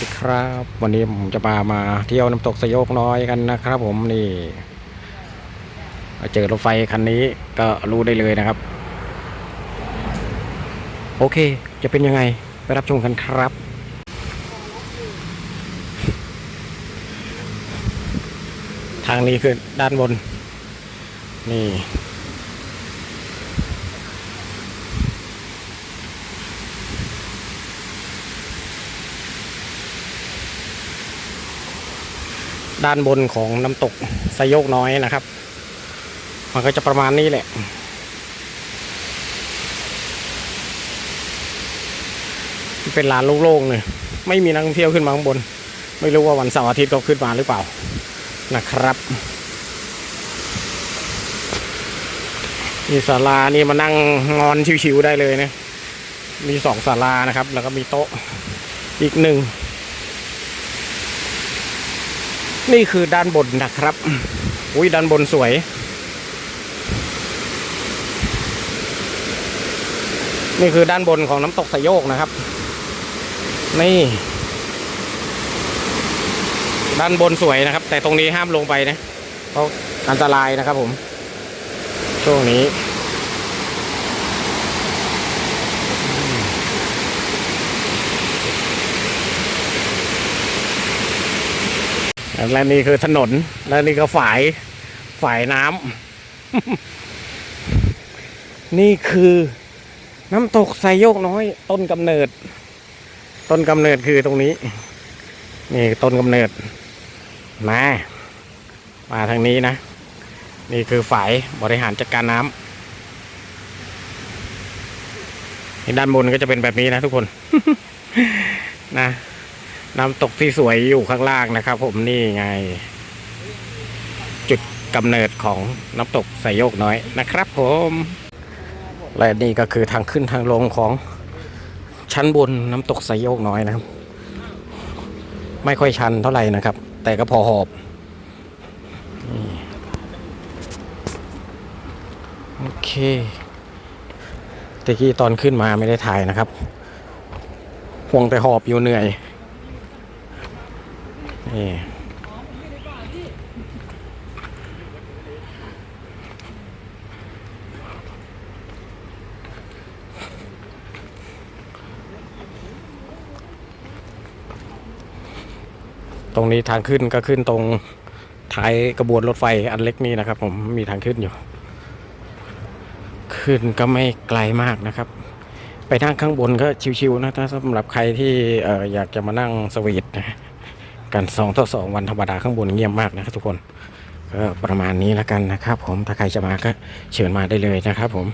ดีครับ วันนี้ผมจะพามาเที่ยวน้ำตกสยกน้อยกันนะครับ ผมนี่ เจอรถไฟคันนี้ก็รู้ได้เลยนะครับ โอเค จะเป็นยังไงไปรับชมกันครับ ทางนี้คือด้านบน นี่ ด้านบนของน้ำตกสยโยกน้อยนะครับ มันก็จะประมาณนี้แหละ เป็นลานโล่งๆเลยไม่มีนักท่องเที่ยวขึ้นมาข้างบน ไม่รู้ว่าวันเสาร์อาทิตย์เขาขึ้นมาหรือเปล่านะครับมีศาลานี่มานั่งงอนชิวๆได้เลยนะ มีสองศาลานะครับ แล้วก็มีโต๊ะอีกหนึ่ง นี่คือด้านบนนะครับ อุ้ยด้านบนสวย นี่คือด้านบนของน้ำตกสยโยกนะครับ นี่ ด้านบนสวยนะครับ แต่ตรงนี้ห้ามลงไปนะ เพราะอันตรายนะครับผม ช่วงนี้ และนี่คือถนน และนี่ก็ฝายฝายน้ำ นี่คือน้ำตกไซโยกน้อย ต้นกำเนิด ต้นกำเนิดคือตรงนี้ นี่ต้นกำเนิดมามาทางนี้นะ นี่คือฝายบริหารจัดการน้ำด้านบนก็จะเป็นแบบนี้นะทุกคน นะ น้ำตกที่สวยอยู่ข้างล่างนะครับ ผมนี่ไง จุดกำเนิดของน้ำตกสายโยกน้อยนะครับ ผม และนี่ก็คือทางขึ้นทางลงของชั้นบนน้ำตกสายโยกน้อยนะครับ ไม่ค่อยชันเท่าไหร่นะครับ แต่ก็พอหอบนี่โอเคตะกี้ตอนขึ้นมาไม่ได้ถ่ายนะครับห่วงแต่หอบอยู่เหนื่อย นี่ ตรงนี้ทางขึ้นก็ขึ้นตรงท้ายกระบวนรถไฟอันเล็กนี้นะครับ ผมมีทางขึ้นอยู่ ขึ้นก็ไม่ไกลมากนะครับ ไปนั่งข้างบนก็ชิวๆนะถ้าสำหรับใครที่อออยากจะมานั่งสวีทนะ กันสองต่อสองวันธรรมดาข้างบนเงียบมากนะครับทุกคนก็ประมาณนี้แล้วกันนะครับ ผมถ้าใครจะมาก็เชิญมาได้เลยนะครับผม